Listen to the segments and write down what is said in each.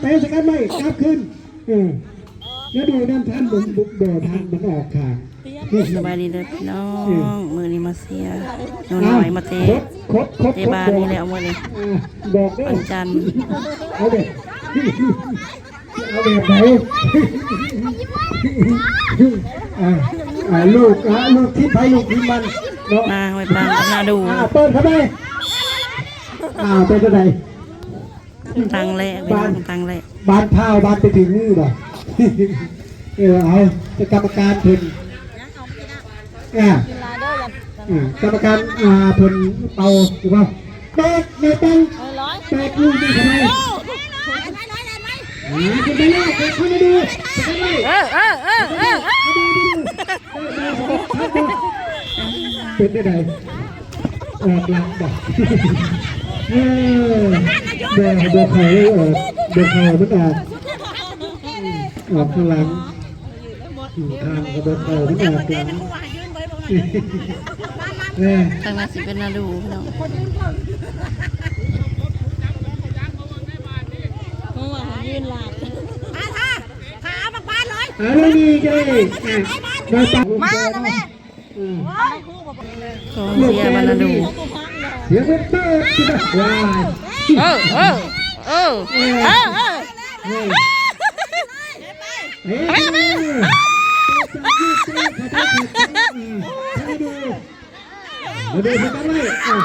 เตะสกัดไม่กลับขึ้นเออแล้วดูน้ำท่านบุบบุบโดดทันมันออกขางสบายดีเด้อพี่น้องมือนี้มาเสียหนูน้อยมาเตะครบครบเตะบานนี่แหละมือนี้อ่าบอกด้วยวันจันทร์เอาแบบเอาแบบไหนอ่าอ่าลูกอ่าลูกที่ไปลูกที่มันเนาะมาไว้ปางกับนาดูอ่าเปิดเข้าไปอ่าเป็นอะไร ตังแหละพี่น้องตังแหละบานเท้าบานไปถึงมือบ่เออเอาเป็นกรรมการเพิ่นอ่าอ่ากรรมการอ่าเพิ่นเป่าถูกป่ะแตกแตกแตกแตกลูกนี่ทำไมอ่าคุณไปเลยคุณมาดูคุณไปเลยเออเออเออเออเป็นได้ไงออกหลังบอก เออเดี๋ยวเดี๋ยวเขาออกเดี๋ยวเขามันออกออกข้างหลังทางกระบอกเขามันออกหลังเออตังน่าสิเป็นนาดูพี่น้องเอาเลยนี่เจ้มาตักมาแล้วแม่ กองเสียบานนาดูเสียงเป็นเต้ที่แบบว้ายเออเออเออเออเออเฮ้ยเฮ้ยเฮ้ยเฮ้ยมาดูสกัดไล่อะ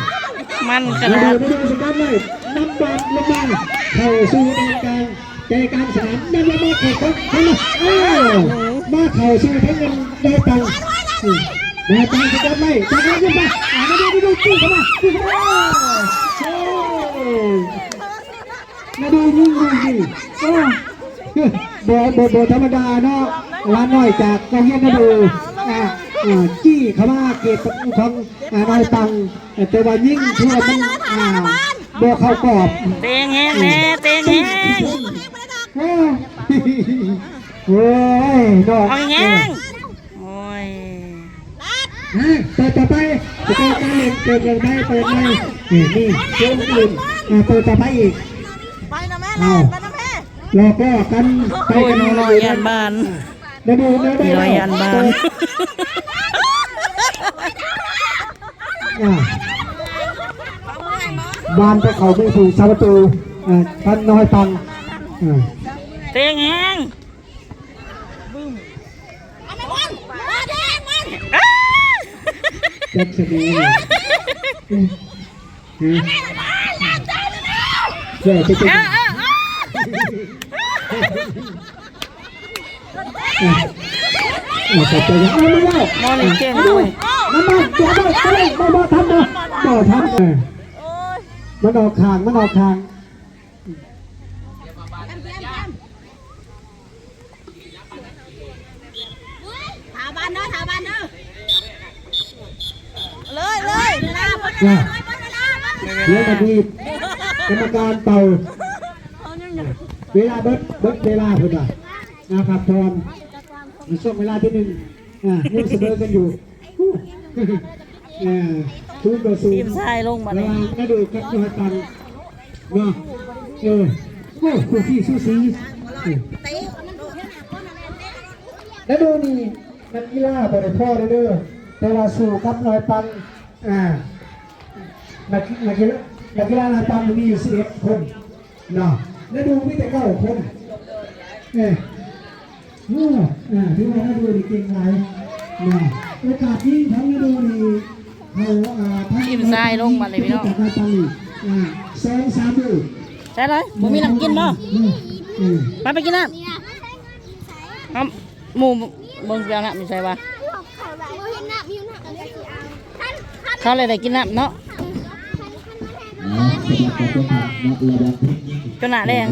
มันกมาดูดาษมาดูสกัดไล่นำบอลลงมาเข้าสู่แดนกลางใจกลางสนามนั่นแล้วมาเข็ดครับเข้ามาเอ้าเข้าสู่ทั้งเงินได้ตังค์ ได้ตังค์สกัดไล่จากนั้นขึ้นมาอ่ามาดูมาดูจี้เข้ามาจี้เข้ามาโอ้มาดูยิงดูยิงโอ้โบโบโบธรรมดาเนาะร้านน้อยจากกระเฮียนมาดูอ่าอ่าจี้เข้ามาเก็บของอ่าน้อยตังค์แต่ว่ายิ่งทั่วมันอ่าโบเข้ากรอบเตงแห้งแน่เตงแห้งเฮ้ยเฮ้ยดอกเอาแห้งโอ้ย เปิดต่อไปจะเปิดการเล่นเปิดยังไงเปิดไงนี่นี่เชื่อมอื่นอ่าเปิดต่อไปอีกไปนะแม่แลนไปนะแม่รอก็กันไปกันหนูน้อยยานบ้านเดี๋ยวดูเดี๋ยวด้รอยยานบ้านอ่าบานไปเขาไม่ถูกชาประตูท่านน้อยตังอ่าเตงแห้ง เอาไปบอลมาแดงมัน อ้า แจ็คสันนี่อืมอืมเจ้าจะเป็นอ้าอ้าอ้าอ่าขอบใจนะเอาไม่ไมอนี่เก่งด้วยมันมาตัวไม่ไม่ไม่มาทำนะต่อทำเออโอ้ยมันออกทางมันออกทางถาบันเด้อาบันเด้อเลยเลย เวลาหมดเวนะลาหมดเวลาหมดเวลาเดี๋ยวมาดีกรรมการเป่าเวลาเบิดเบิดเวลาเพื่อนว่านะครับทอนในช่วงเวลาที่หนึ่งอ่ายังเสมอกันอยู่อ่าทุนต่อศูนทีมย์ชายลงมาระเลยวังกระดูกกับยอดตังเนาะเออโอ้คู่ขี้สู้สีเออแล้วดูนี่นักกีฬาบริพ่อเด้อแต่ว่าสู้กับนอยปังอ่า นักนักกีฬานักกีฬานอยปังมีอยู่สิบเอ็ดคนเนาะแล้วดูมีแต่เก้าคนเออโอ้อ่าถือว่านักดูนี่เก่งหลายเนาะโอกาสที่ทั้งนักดูนี่เขาอ่าทั้งทีมชายลงมาเลยพี่น้องจากนอยปังนี่อ่าสองสามดูใช่เลยผมมีน้ำกินบ่อืมอืมไปไปกินน้ำครับหมูเบิ่งเปล่าน้ำมีใช่ปะเขาเลยได้กินน้ำเนาะ จนหนาแดง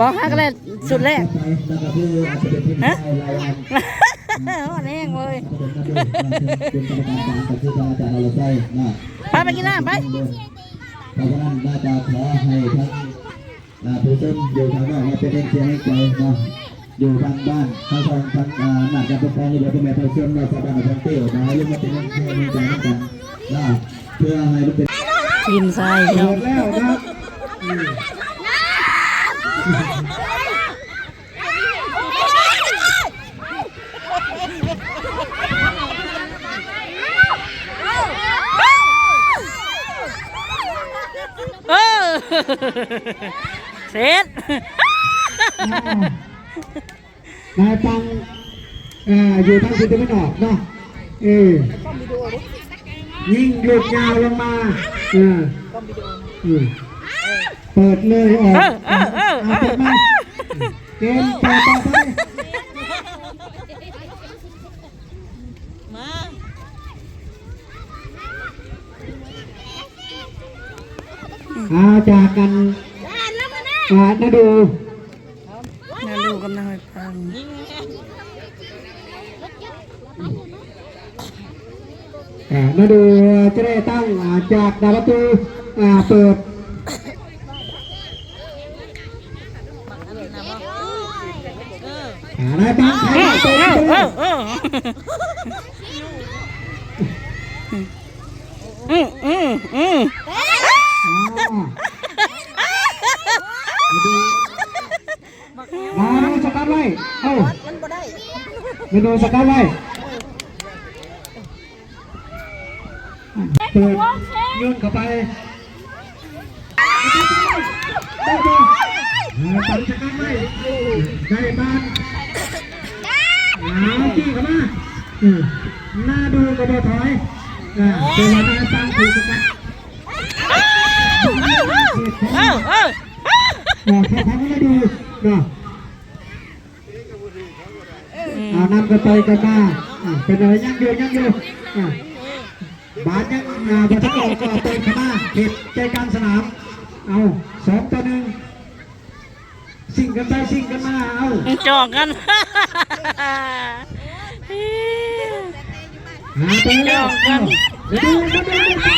บอกฮักเลยสุดแรกฮะอ่อนแห้งเลยไปไปกินน้ำไปเพราะฉะนั้นน่าจะขอให้ทั้งอ่าผู้ชมอยู่ทางนอกมาเป็นแรงเชียร์ให้ใจเนาะอยู่ทางบ้านทางทางทางอ่าหนักการปกครองอยู่เดี๋ยวเป็นแม่ผู้ชมเราสบายทางเตี้ยวนะให้ลูกมาเป็นแรงเชียร์ให้ใจให้กันนะเพื่อให้มันเป็นทีมทรายพี่หน้อมงดแล้วนะเออเสร็จนายปังอ่าอยู่ทางทิศตะวันออกเนาะเออ ยิงลูกยาวลงมาเออเออเปิดเลยออกเออเออเออเอาเปิดมาเกมต่อต่อไปมาเอาจากกันอ่านาดูน่าดูกำลังไปฟัง อ่าดูจะได้ตั้งจากดาวประตูเปิดอ่านายปังใครเปิดเอเปิอดเอออืมอืมอืมมาดูสกัดไว้เอ้ามาดูสกัดไว้ เปิดยื่นเข้าไปได้ดูตัดสกัดไว้ได้บ้านเอาจี้เข้ามาอืมหน้าดูกระโดดถอยอ่าเวลาหน้าตั้งถูกสกัดเออเอออ่าแค่ทำให้ดูเนาะอ่านำกันไปกันมาอ่าเป็นอะไรยังอยู่ยังอยู่อ่า บาสยังอ่าบาสก็ก็เปิดเข้ามาผิดใจกลางสนาม เอาสองต่อหนึ่งสิ่งกันไปสิ่งกันมาเอาจองกันหาไปแล้วเอาเดี๋ยวดูเดี๋ยวดูเดี๋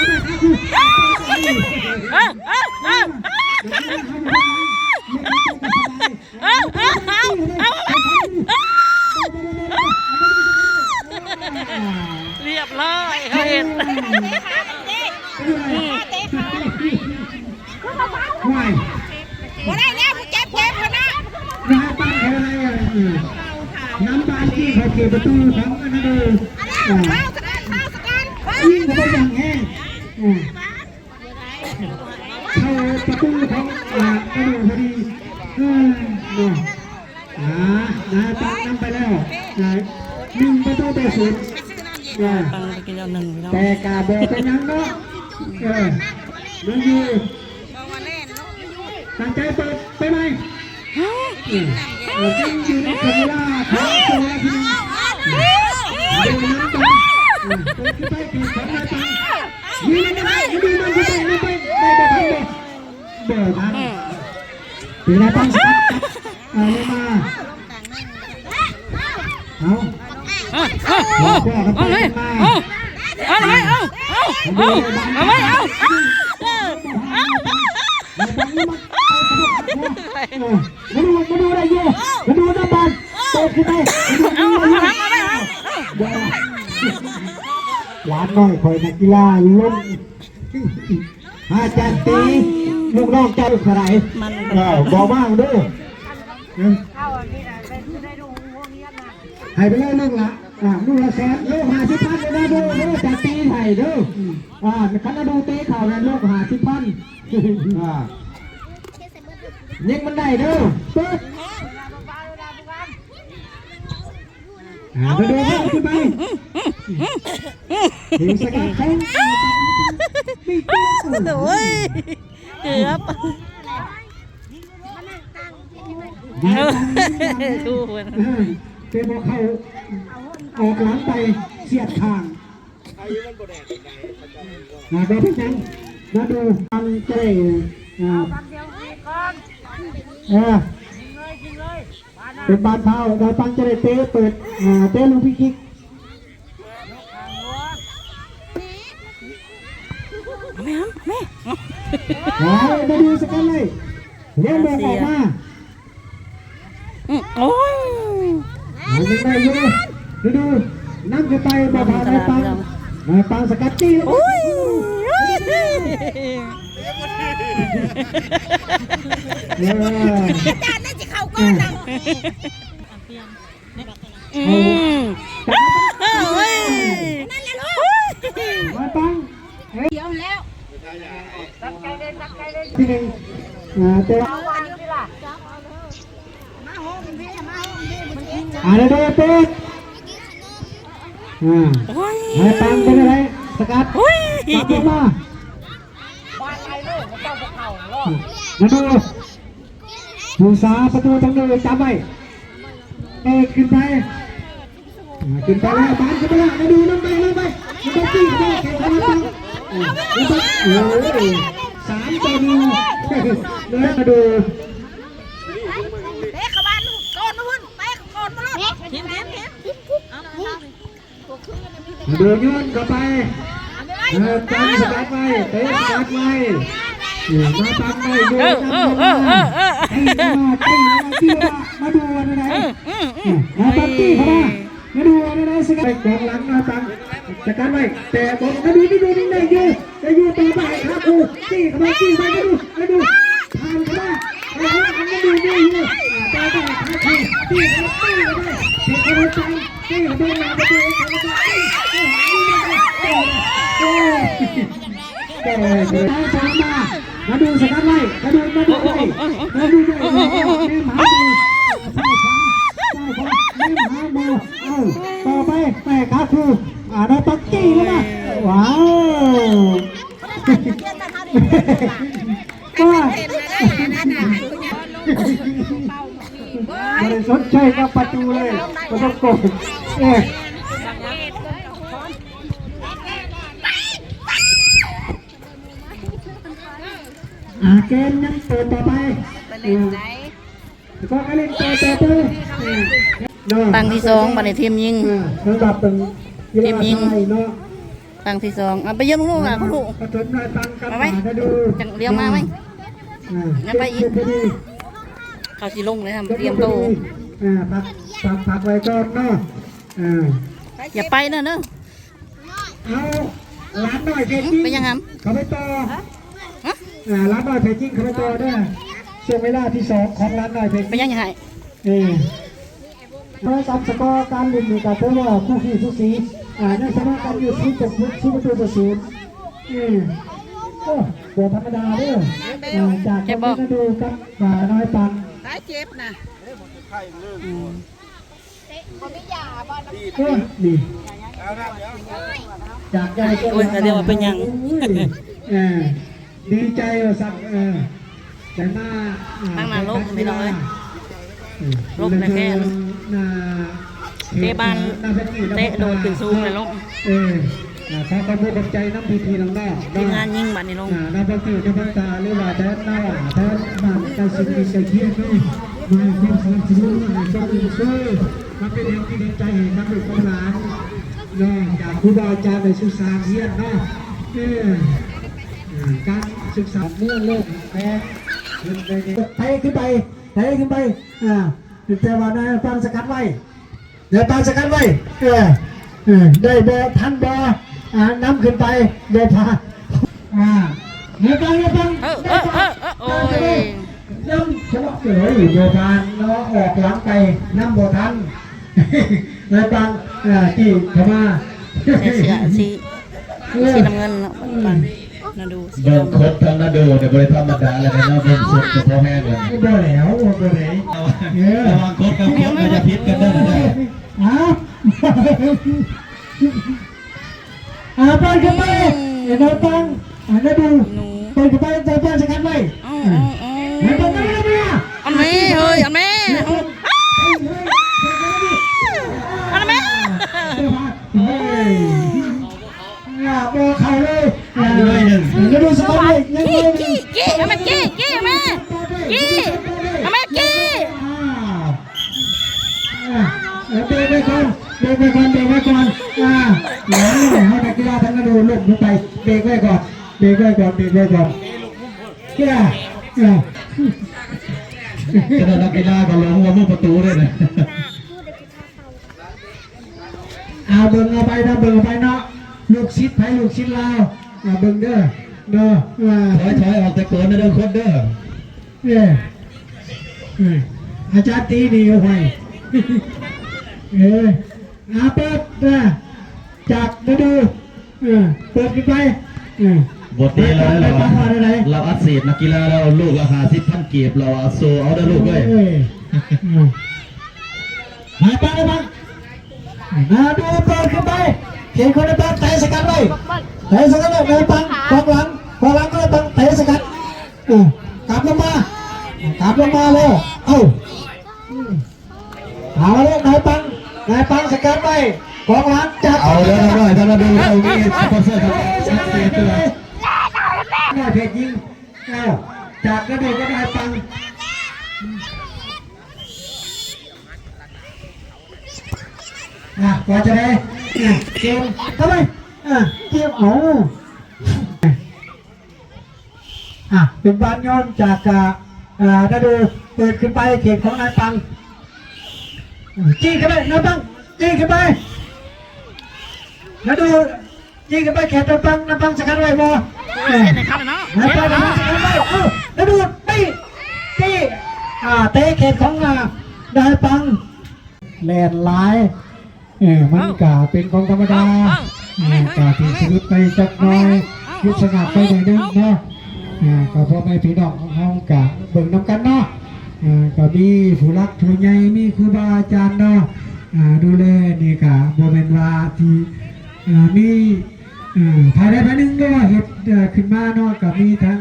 ยวดูเอาไปครับคุณ เออเออเออเออเออเออเรียบร้อยเขาเห็น ไม่ บ่ได้แล้วมึงเจ็บเจ็บคนนะ น้ำปานอะไรอะน้ำปานที่เขาเขียน ประตูของอันนั้นเลยอ่าเข้าสกันเข้าสกันยิงเข้าไปอย่างแห้งเข้าประตูของอ่ากระดูพอดีอืมเนาะอ่าน้ำปานนำไปแล้วอ่าหนึ่งประตูต่อศูนย์แต่กาบอกเป็นยังเนาะเออมันอยู่ตั้งใจเปิดไปไหมเออจริงอยู่ในคาเมล่าของตัวที่ ดูน้ำกันเออเปิดขึ้นไปเปิดของนายตังยืนไม่ได้ดูมันขึ้นไปไม่ไปได้ได้ทั้งหมดเบิดนะปีนายตังสกัดเอาลงมาเอาเอาเอาเอาเอาเลยเอาเอาเลยเอาเอาเอาเอาเลยเอาเอามาดูมาดูอะไรอยู่มาดูน้ำบอลโตขึ้นไป น้อยคอยนักกีฬาล้มอาจารย์ตีลูกน้องเจ้าขนาดมันบอกบ้างด้วยให้ไปเลยลูกละอ่าลูกละแสนลูกหาสิพันเลยนะดูดูจากตีไทยดูอ่าคันดูตีเข่าเลยลูกหาสิพันอ่ายิงมันได้เด้อเปิด อ่าไปดูเพิ่มขึ้นไปถึงสกัดเขาปีกโอ้ยเกือบถูกเป็นพอเขาออกหลังไปเสียดทางนะเดี๋ยวพี่จังมาดูมันจะได้อ่า เป็นบานเท้าเราตั้งจะได้เตะเปิดเตะลูกพี่คิกแม่แม่เอามาดูสักกันเลยเลี้ยงบอลออกมาโอ้ยเอายังไงอยู่ดูดูนั่งขึ้นไปบอลผ่านนายปังนาปังสกัดจี้โอ้ยเอออาจารย์น่าจะเข้าก่อนนะ อืมเฮ้ยนั่นแหละลูกมาปังเฮ้ยเดี๋ยวแล้วที่หนึ่งอ่าแต่ว่ามาห้องพี่มาห้องพี่มันกินอ่าเดี๋ยวเดี๋ยวเป็ดอ่าโอ้ยให้ปังเป็นอะไรสกัดโอ้ยปังลงมามาดู ผู้สาประตูตรงนี้จำไว้เออขึ้นไปอ่าขึ้นไปแล้วปังขึ้นไปแล้วมาดูลงไปลงไปลงไปจี้ลงไปแข่งขันลงไปอ่าลงไปโอ้ยสามต่อหนึ่งเลยมาดูเด็กขบานก่อนนู่นไปก่อนมาลูกทิมทิมทิมเอามาดูย้อนเข้าไปเออตั้งสกัดไว้เตะสกัดไว้เออมาตั้งไว้ดูเออเออเออเออเออตีมาตีมาตีมามาดูวันไหนมอืมมาตั้งตีเข้ามามาดูวันไหนสกัดกองหลังมาตั้งสกัดไว้แต่บอลมาดูมาดูนี่ได้อยู่ได้อยู่ต่อไปครับครูตีเข้ามาตีไปมาดูมาดูผ่านเข้ามาเออมาดูได้อยู่ต่อไปครับครูตีเข้ามาตีเข้ามาตีเข้ามาตั้งตีเข้ามามาดูเข้ามาตีมา ต่อไปแม่ขาครูอ่าได้ตักกี้แล้วนะว้าวว่าไม่ได้สนใจกับประตูเลยก็ต้องโกงเอ๊ะอ่าเก มยังเปิดต่อไปอืมก็ให้เล่นต่อต่อไปอืมเนาะตั้งที่สองบัดนี้ทีมยิงอ่าสำหรับเป็นกีฬาทีมยิงไทยเนาะตั้งที่สองเอาไปเยี่ยมลูกหลานคุณลูกปฐมรายตังกับมาไหมหาดูจังเลี้ยวมาไหมอ่างั้นไปอีกเก็บดีเขาสิลงเลยทำก็บเตรียมโตวอ่าพักพักพักไว้ก่อนเนาะอ่าอย่าไปเนอะเนอะเอาร้านหน่อยเพจหึจิ้งไปยังไงเขาไปต่อฮะ อ่าร้านหน่อยเพจจิ้งเขาไปต่อเด้อช่วงเวลาที่สองของร้านหน่อยเพจไปยังไงเออเพราะซับสกอร์การเล่นนี่ก็ถือว่าคู่ขี้ทุกสีอ่าในสนามการอยู่ที่ตกที่ประตูต่อศูนย์เออโอ้ตัวธรรมดาเด้ออ่าจากการมาดูกับอ่าน้อยปังตายเจ็บนะก็ดีจากใจก็โอ้ยแต่เดี๋ยวว่าเป็นยังเออ ดีใจว่าสักเออแต่มาอ่ตั้งหน้าลบไม่ต้องเลยอืมลบแต่แค่หน้าเตะบานเตะโดดขึ้นสูงเลยลงเอออ่าขอความรู้ความใจน้ำพีทีน้องน้าทีมงานยิงบัดนี้ลงอ่าน้ำพักติวน้ำพักตาหรือว่าแทนหน้าแทนบ้านการสิ่งที่ใส่เที่ยงนี่มาเพียงสนับสนุนมาส่งอินซื้อมาเป็นแรงที่ดีใจให้กับลูกของหลานเนาะจากครูบาอาจารย์ในศึกษาเฮียนเนาะเอออ่า การศึกษาเมื่อเลิกแพ้ขึ้นไปเตะขึ้นไปเตะขึ้นไปอ่าแต่ว่านายฟังสกัดไว้เดี๋ยวตามสกัดไว้เออเออได้บอทันบออ่าน้ำขึ้นไปเดี๋ยวพาอ่าเดี๋ยวฟังเดี๋ยวฟังเออเออเออเออโอ้ยน้ำฉลองเอ๋ยเดี๋ยวพานเนาะออกหลังไปน้ำบอทันเดี๋ยวฟังอ่าที่เข้ามาเสียเสียสีสีน้ำเงินเนาะปัง น่าดูสีเบิ่งดำครบทั้งนาดูเนี่ยบริธรรมดาเลยนะเบิ่งสุดกับพ่อแม่เลย บ่แล้วบ่แล้วเออระวังครบกับครบมันจะพิษกันได้นะอ้าวอ่าไปกันไปเดี๋ยวเราฟังอ่าเดี๋ยวดูหนูไปกันไปใจฟังสกัดไว้เอ้าเอ้าเอ้าเดี๋ยวต้องไปแล้วเนี่ยอันแม่เฮ้ยอันแม่เอาอันแม่เฮ้ยอย่าบอกใครเลยอ ย่าด้วยหนึ่งย่าดูสกัดไว้ยังไงกี้กี้เอาม่กี้กี้เอาแม่กี้เอาแม่กี้เดี๋ยวไว้ก่อนเบรกไว้ก่อนเบรกไว้ก่อนอ่าเดี๋ยวให้นักกีฬาทั้งนั้นดูลงลงไปเบรกไว้ก่อนเบรกไว้ก่อนเบรกไว้ก่อนกีฬาอ่าจะนักกีฬาก็ลงว่ามุประตูด้วยนะเอาเบิ่งเอาไปนะเบิ่งเอาไปเนาะลูกชิดไผลูกชิดลาว อ่าเบิ่งเด้อเนาะอ่าถอยถอยออกจากตัวนะเด้อคนเด้อเออเอออาจารย์ตีนี่เอาไว้เอออาเปิดนะจากมาดูเออเปิดขึ้นไปเออบทนี้เราได้เราฟังว่าอะไรเราอัดฉีดนักกีฬาเราลูกละหาสิบพันกีบเราเอาโซเอาได้อลูกเว้ยเออเออหายไปเลยมั้งมาดูเปิดขึ้นไปเขียนคนในบ้านเตะสกัดไว้ เตะสกัดเลยในปังกองหลังกองหลังก็เลยปังเตะสกัดเออกลับลงมากลับลงมาเลยเอ้าเอาเลยนายปังนายปังสกัดไปกองหลังจับเอาเด้อหน่อยถ้าเราดูเรามีสปอนเซอร์ครับชัดเจนตัวนายเพชรยิงเอาจากกระโดดก็นายปังอะกว่าจะได้อะเกมทำไม อะเกมเอาอะเป็นบานย้อนจากอ่าอ่านาดูเปิดขึ้นไปเขตของนายปังจี้ขึ้นไปน้ำปังจี้ขึ้นไปแล้วดูจี้ขึ้นไปแขนน้ำปังน้ำปังสกัดไว้บ่เนไหมครับเนาะน้ำปังน้ำปังสกัดไว้เออแล้วดูตีตีอ่าเตะแขนของอ่าได้ปังแลนหลายเออมันกาเป็นของธรรมดา เออกาที่สวิตไปจักหน้อยยุบสงัดไปหน่อยนึงเนาะอ่าก็พ่อแม่พี่น้องของเฮากะเบิ่งน้ำกันเนาะอ่าก็มีผู้รักผู้ใหญ่มีครูบาอาจารย์เนาะดูแลนี่ก็บ่แม่นว่าที่มีภายในภายหนึ่งก็ว่าเฮ็ดขึ้นมาเนาะก็มีทั้ง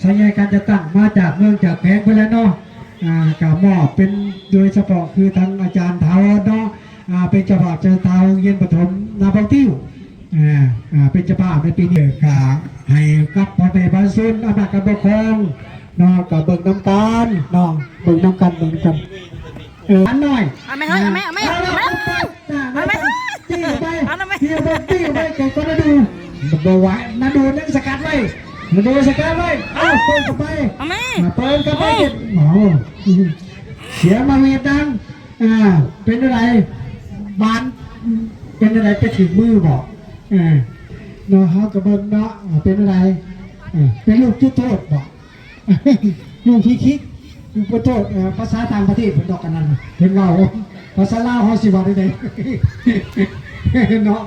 สายใยการจะตั้งมาจากเมืองจากแพงไปแล้วเนาะอ่าก็มอบเป็นโดยเฉพาะคือทั้งอาจารย์ทาวเนาะเป็นเจ้าภาพเจ้าทาวเย็นปฐมนาบางติ้ว อ่าอ่าเป็นเจ้าภาพในปีนี้ก็ให้กับพ่อแม่บ้านซุนอำนาจการปกครองเนาะกับเบิ่งน้ำกันเนาะเบิ่งน้ำกันเบิ่งน้ำกันเอออันหน่อยเอาไหมเฮ้ยเอาไหมเอาไหมเอาไหมเอาไหมตีไปเอาไหมตีไปตีไปแกก็มาดูบ่ไหวมาดูนั่งสกัดไว้มาดูสกัดไว้เอ้าเปิดเข้าไปเอาไหมมาเปิดเข้าไปโอ้เสียงมาเวียดดังอ่าเป็นอะไรบานเป็นอะไรไปถึงมือบอก อ่าเนาะเฮากับเบิ่งเนาะอ่าเป็นอะไรเออเป็นลูกจุดโทษบอกลูกที่คิดลูกจุดโทษเอ่อภาษาต่างประเทศเพิ่นดอกกันนั่นน่ะเพิ่นเว้าภาษาลาวเฮาสิว่าได้ไดเนาะ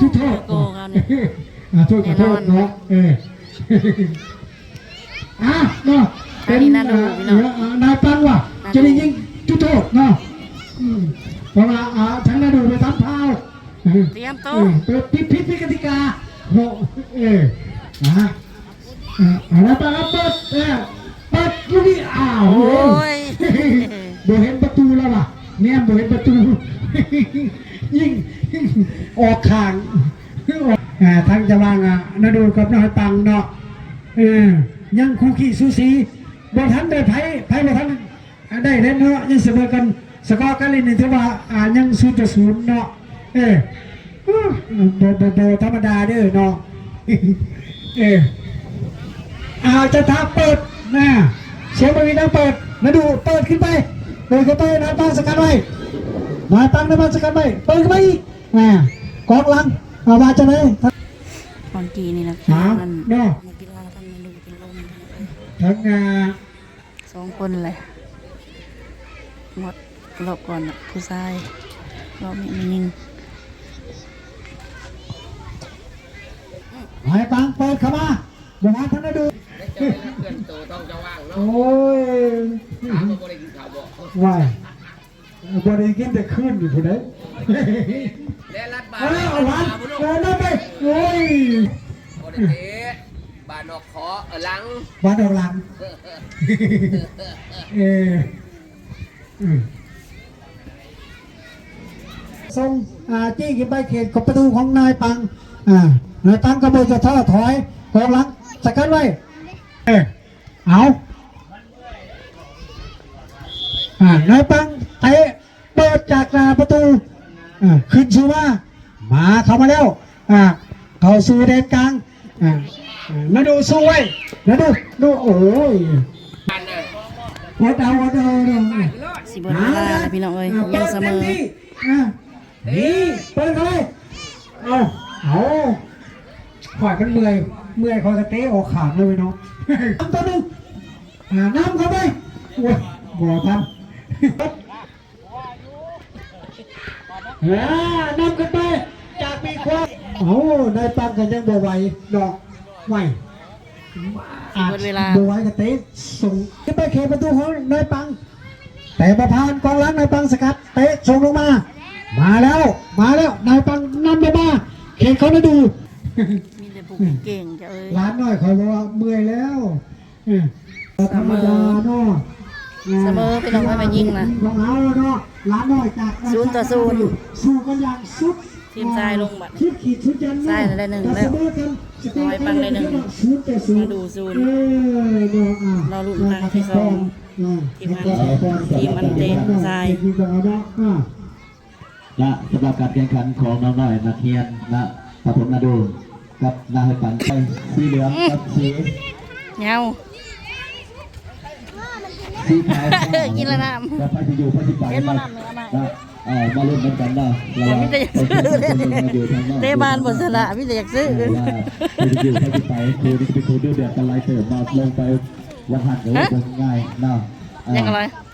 จุดโทษโกงเอาเนี่ยอ่าโทษขอโทษเนาะเอออะเนาะเป็นอันนี้น่าดูอ่าพี่น้องเอ่อนายปังว่ะจะได้ยิงจุดโทษเนาะอืมเพราะว่าอ่าทั้งนาดูไปทำพาว เตรียมเอโต๊ะอเปิดพิษพิษพิษกติกาโหเอออะเออเอาละไปแล้วเปิดเออเปิดลูกนี้อ้าวโอ้ยโบเห็นประตูแล้วว่ะเนี่ยโบเห็นประตู ยิ่งออกข้างอ่าทั้งจะวางอะนาดูกับน้อยตังเนาะเออยังคู่ขี้สูสีบ่ทันได้ไผไผบ่ทันได้เล่นเนาะยังเสมอกันสกอร์กันเล่นนี่ถือว่าอ่ายังศูนย์ต่อศูนย์เนาะ เออโบโบโบธรรมดาเด้อเนาะเออเอาจะทาเปิดนะเสียงบริดังเปิดมาดูเปิดขึ้นไปเปิดขึ้นไปนายปังสกัดไว้นายปังนายปังสกัดไว้เปิดขึ้นไปอีกนะกองลังเอามาจะไหนตอนกีนี่นะสามมันเนาะทั้งไม่รู้เนลมทั้งาสองคนเลยหมดรอบก่อนนะผู้ชายรอบนี้มันยิง นายปังเปิดเข้ามาบอกว่าท่านได้ดูโอ้ยว่ายบริกินแต่ขึ้นอยู่คนไหนและรัดบาเอาแล้วเอาหวานเดินได้ไปโอ้ยบริเตบานอกขอเออหลังหวานออกหลังเอออืมส่งอ่าจี้ขึ้นไปเขตขอบประตูของนายปังอ่า นายปังกระโดดจะท่อถอยกองหลังสกัดไว้เออเอาอ่านายปังเตะเปิดจากหน้าประตูอ่าขึ้นชูมามาเข้ามาแล้วอ่าเข้าสู่แดนกลางอ่าอ่าแล้วดูสู้ไว้แล้วดูดูโอ้ยอันน่ะวัดเอาวัดเอาเนาะสิบนเวลาเลยพี่น้องเอ้ยยังเสมออะนี่เปิดเลยเอาเอา ข่อยมันเมื่อยเมื่อยคอยกระเตะออกขาดเลยเนาะน้ำตัวหนึงอ่าน้ำเข้าไปโอ้ยบ่ทันอ่าน้ำกันไปจากมีความโอ้ได้ปังกันยังบ่ไหวดอกไหวอาจหมดเวลาบ่ไหวกระเตะส่งขึ้นไปเขตประตูของนายปัง แต่ประพานกองหลังนายปังสกัดเตะส่งลงมา มาแล้ว มาแล้วนายปังนำไปมาเขตเขาได้ดู มีแต่ผู้เก่งๆจะเอ้ยร้านน้อยคอยบอกว่าเมื่อยแล้วเออธรรมดาเนาะเสมอไปลงให้มายิงนะของเราเนาะร้านน้อยจากศูนย์ต่อศูนย์สู้กันอย่างสุดทีมทรายลงบัดชิดขีดชุดยันทรายได้หนึ่งแล้วเสมอกันสกอร์น้อยปังได้หนึ่งศูนย์ต่อศูนย์มาดูศูนย์เออเนาะอะรอลุ้นครั้งที่สองทีมงานทีมอันเตะทรายทีมเราเนาะอะและสำหรับการแข่งขันของน้องน้อยนักเรียนนะปฐมนาดู กับนาให้ปันไปสีเหลืองกับสีเงาสีขาวกินแล้วน้ำกับพระที่อยู่พระที่ไปเห็นบ่นะน้ำเนื้อมานะเอ่อมาลุ้นกันกันเนาะระหแต่ว่างมิแต่อยากซื้อเลยเตะบานบนสระมิแต่อยากซื้อว่าครูที่อยู่พระที่ไปครูนี่เป็นครูดื้อเดือดกันไล่เติมมาลงไปวันหันหรือว่าง่ายเนาะยังอะไรเ